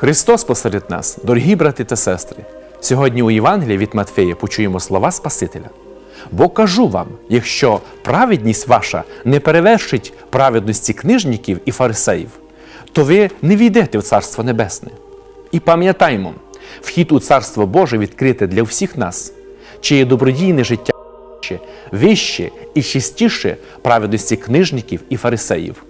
Христос посеред нас, дорогі брати та сестри. Сьогодні у Євангелії від Матфея почуємо слова Спасителя. Бо кажу вам, якщо праведність ваша не перевершить праведності книжників і фарисеїв, то ви не війдете в Царство Небесне. І пам'ятаймо, вхід у Царство Боже відкрите для всіх нас, чиє добродійне життя вище, і чистіше праведності книжників і фарисеїв.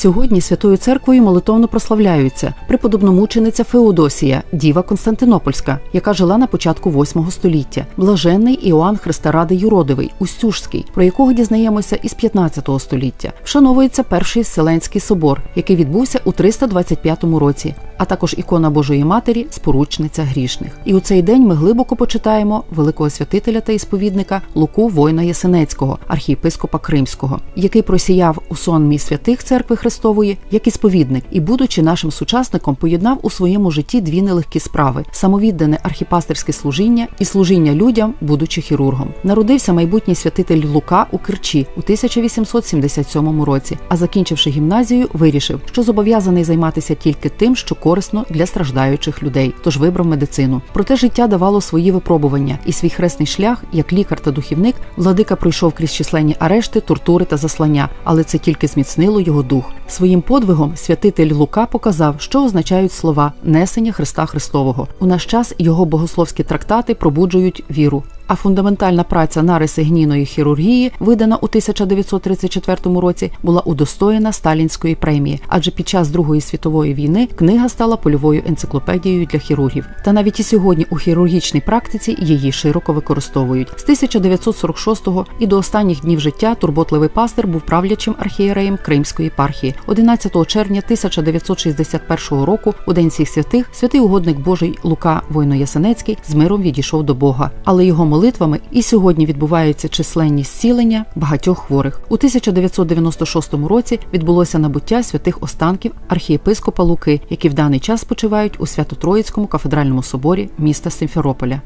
Сьогодні Святою Церквою молитовно прославляються преподобномучениця Феодосія, діва Константинопольська, яка жила на початку 8 століття, блаженний Іоанн Христоради Юродивий, Устюжський, про якого дізнаємося із 15 століття. Вшановується перший Вселенський собор, який відбувся у 325 році, а також ікона Божої Матері, споручниця грішних. І у цей день ми глибоко почитаємо великого святителя та ісповідника Луку Война Ясенецького, архієпископа Кримського, який просіяв у сонмі святих церкви Христової як ісповідник і, будучи нашим сучасником, поєднав у своєму житті дві нелегкі справи: самовіддане архіпастерське служіння і служіння людям, будучи хірургом. Народився майбутній святитель Лука у Керчі у 1877 році. А закінчивши гімназію, вирішив, що зобов'язаний займатися тільки тим, що корисно для страждаючих людей, тож вибрав медицину. Проте життя давало свої випробування, і свій хресний шлях, як лікар та духівник, владика пройшов крізь численні арешти, тортури та заслання, але це тільки зміцнило його дух. Своїм подвигом святитель Лука показав, що означають слова несення Христа Христового. У наш час його богословські трактати пробуджують віру. А фундаментальна праця нариси гнійної хірургії, видана у 1934 році, була удостоєна сталінської премії, адже під час Другої світової війни книга стала польовою енциклопедією для хірургів. Та навіть і сьогодні у хірургічній практиці її широко використовують. З 1946 і до останніх днів життя турботливий пастир був правлячим архієреєм Кримської єпархії. 11 червня 1961 року, у день всіх святих, святий угодник Божий Лука Войно-Ясенецький з миром відійшов до Бога, але його молитвами і сьогодні відбуваються численні зцілення багатьох хворих. У 1996 році відбулося набуття святих останків архієпископа Луки, які в даний час спочивають у Свято-Троїцькому кафедральному соборі міста Симферополя.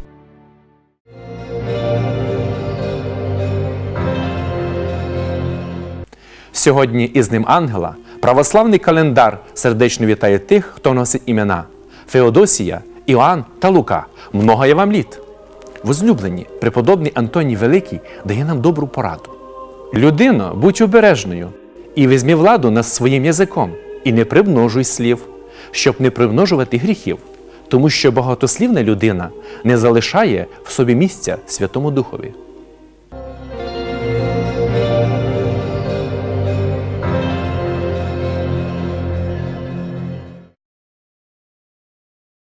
Сьогодні із ним ангела православний календар сердечно вітає тих, хто носить імена Феодосія, Іоанн та Лука. Много я вам літ. Возлюблені, преподобний Антоній Великий дає нам добру пораду. Людино, будь обережною і візьми владу над своїм язиком, і не примножуй слів, щоб не примножувати гріхів, тому що багатослівна людина не залишає в собі місця Святому Духові.